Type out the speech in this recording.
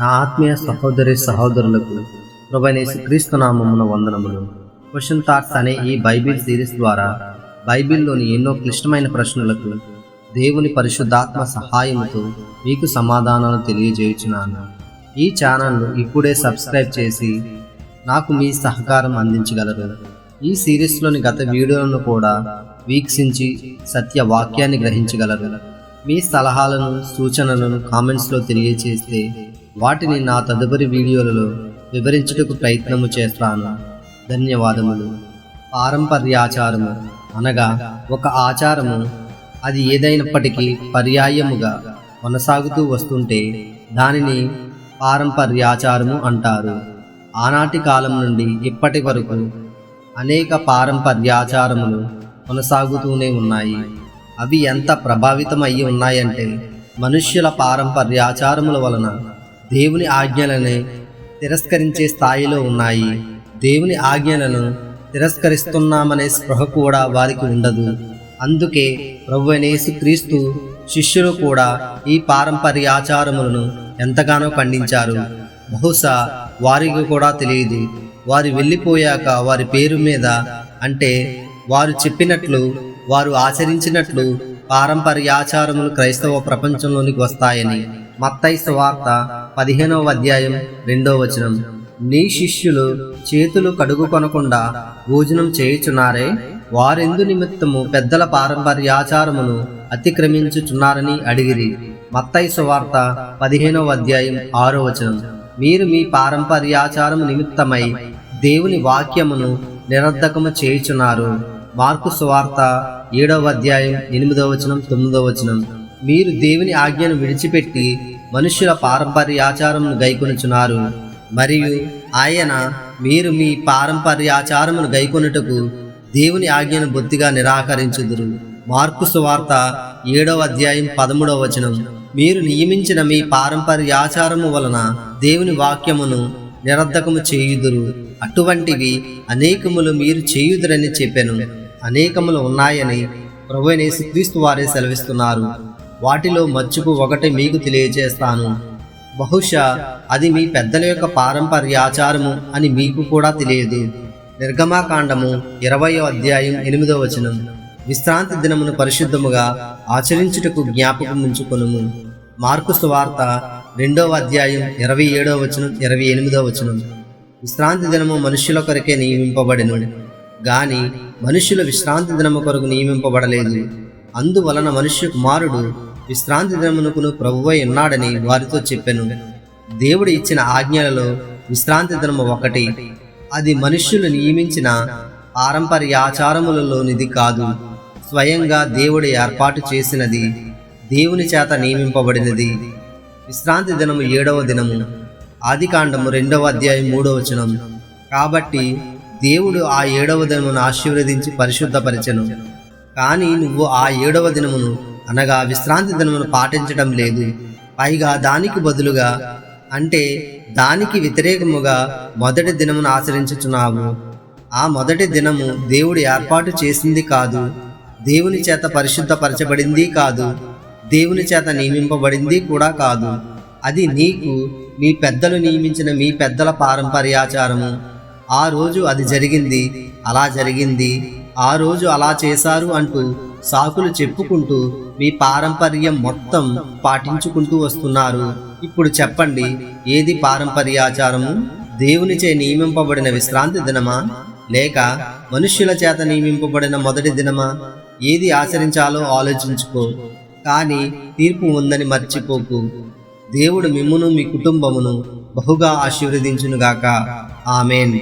నా ఆత్మీయ సహోదరి సహోదరులకు ప్రభనేసి క్రీస్తు నామమున వందనములు. క్వశ్చన్ థాట్స్ అనే ఈ బైబిల్ సిరీస్ ద్వారా బైబిల్లోని ఎన్నో క్లిష్టమైన ప్రశ్నలకు దేవుని పరిశుద్ధాత్మ సహాయముతో మీకు సమాధానాలు తెలియజేయుచున్నాను. ఈ ఛానల్ను ఇప్పుడే సబ్స్క్రైబ్ చేసి నాకు మీ సహకారం అందించగలరు. ఈ సిరీస్లోని గత వీడియోలను కూడా వీక్షించి సత్య వాక్యాన్ని గ్రహించగలరు. మీ సలహాలను సూచనలను కామెంట్స్లో తెలియచేస్తే వాటిని నా తదుపరి వీడియోలలో వివరించుటకు ప్రయత్నము చేస్తాను. ధన్యవాదములు. పారంపర్యాచారము అనగా ఒక ఆచారము. అది ఏదైనప్పటికీ పర్యాయముగా కొనసాగుతూ వస్తుంటే దానిని పారంపర్యాచారము అంటారు. ఆనాటి కాలం నుండి ఇప్పటి వరకు అనేక పారంపర్యాచారములు కొనసాగుతూనే ఉన్నాయి. అవి ఎంత ప్రభావితం అయ్యి ఉన్నాయంటే మనుష్యుల పారంపర్యాచారముల వలన దేవుని ఆజ్ఞలని తిరస్కరించే స్థాయిలో ఉన్నాయి. దేవుని ఆజ్ఞలను తిరస్కరిస్తున్నామనే స్పృహ కూడా వారికి ఉండదు. అందుకే ప్రభు క్రీస్తు శిష్యులు కూడా ఈ పారంపర్య ఆచారములను ఎంతగానో ఖండించారు. బహుశా వారికి కూడా తెలియదు. వారు వెళ్ళిపోయాక వారి పేరు మీద అంటే వారు చెప్పినట్లు వారు ఆచరించినట్లు పారంపర్యాచారములు క్రైస్తవ ప్రపంచంలోనికి వస్తాయని మత్తై వార్త పదిహేనవ అధ్యాయం రెండో వచనం. నీ శిష్యులు చేతులు కడుగు కొనకుండా భోజనం చేయుచున్నారే వారెందు నిమిత్తము పెద్దల పారంపర్యాచారమును అతిక్రమించుచున్నారని అడిగిరి. మత్తై వార్త పదిహేనవ అధ్యాయం ఆరో వచనం. మీరు మీ పారంపర్యాచారము నిమిత్తమై దేవుని వాక్యమును నిరర్ధకము చేయుచున్నారు. మార్కు సువార్త ఏడవ అధ్యాయం ఎనిమిదవ వచనం తొమ్మిదవ వచనం. మీరు దేవుని ఆజ్ఞను విడిచిపెట్టి మనుష్యుల పారంపర్యాచారమును గైకొనుచున్నారు. మరియు ఆయన మీరు మీ పారంపర్యాచారమును గైకొనుటకు దేవుని ఆజ్ఞను బొత్తిగా నిరాకరించుదురు. మార్కు సువార్త ఏడవ అధ్యాయం పదమూడవ వచనం. మీరు నియమించిన మీ పారంపర్యాచారము వలన దేవుని వాక్యమును నిరర్ధకము చేయుదురు. అటువంటివి అనేకములు మీరు చేయుదురని చెప్పాను. అనేకములు ఉన్నాయని ప్రభుని క్రీస్తు వారే సెలవిస్తున్నారు. వాటిలో మచ్చుకు ఒకటి మీకు తెలియజేస్తాను. బహుశా అది మీ పెద్దల యొక్క పారంపర్యాచారము అని మీకు కూడా తెలియదు. నిర్గమాకాండము ఇరవయో అధ్యాయం ఎనిమిదో వచనం. విశ్రాంతి దినమును పరిశుద్ధముగా ఆచరించుటకు జ్ఞాపకం ఉంచుకొనుము మార్కు సువార్త రెండవ అధ్యాయం ఇరవై ఏడవ వచనం ఇరవై ఎనిమిదవ వచనం. విశ్రాంతి దినము మనుష్యుల కొరకే నియమింపబడిను గాని మనుష్యుల విశ్రాంతి దినము కొరకు నియమింపబడలేదు. అందువలన మనుష్య కుమారుడు విశ్రాంతి దినమునకును ప్రభువై ఉన్నాడని వారితో చెప్పాను. దేవుడు ఇచ్చిన ఆజ్ఞలలో విశ్రాంతి దినము ఒకటి. అది మనుష్యులు నియమించిన పారంపర్యాచారములలోనిది కాదు. స్వయంగా దేవుడు ఏర్పాటు చేసినది దేవుని చేత నియమింపబడినది. విశ్రాంతి దినము ఏడవ దినము. ఆదికాండము రెండవ అధ్యాయం మూడవ వచనం. కాబట్టి దేవుడు ఆ ఏడవ దినమును ఆశీర్వదించి పరిశుద్ధపరచను. కానీ నువ్వు ఆ ఏడవ దినమును అనగా విశ్రాంతి దినమును పాటించడం లేదు. పైగా దానికి బదులుగా అంటే దానికి వ్యతిరేకముగా మొదటి దినమును ఆచరించుచున్నావు. ఆ మొదటి దినము దేవుడు ఏర్పాటు చేసింది కాదు. దేవుని చేత పరిశుద్ధపరచబడింది కాదు. దేవుని చేత నియమింపబడింది కూడా కాదు. అది నీకు మీ పెద్దలు నియమించిన మీ పెద్దల పారంపర్యాచారము. ఆ రోజు అది జరిగింది అలా జరిగింది. ఆ రోజు అలా చేశారు అంటూ సాకులు చెప్పుకుంటూ మీ పారంపర్యం మొత్తం పాటించుకుంటూ వస్తున్నారు. ఇప్పుడు చెప్పండి ఏది పారంపర్యాచారము? దేవునిచే నియమింపబడిన విశ్రాంతి దినమా? లేక మనుష్యుల చేత నియమింపబడిన మొదటి దినమా? ఏది ఆచరించాలో ఆలోచించుకో కానీ తీర్పు ఉందని మర్చిపోకు. దేవుడు మిమ్మును మీ కుటుంబమును బహుగా ఆశీర్వదించునుగాక. ఆమెన్.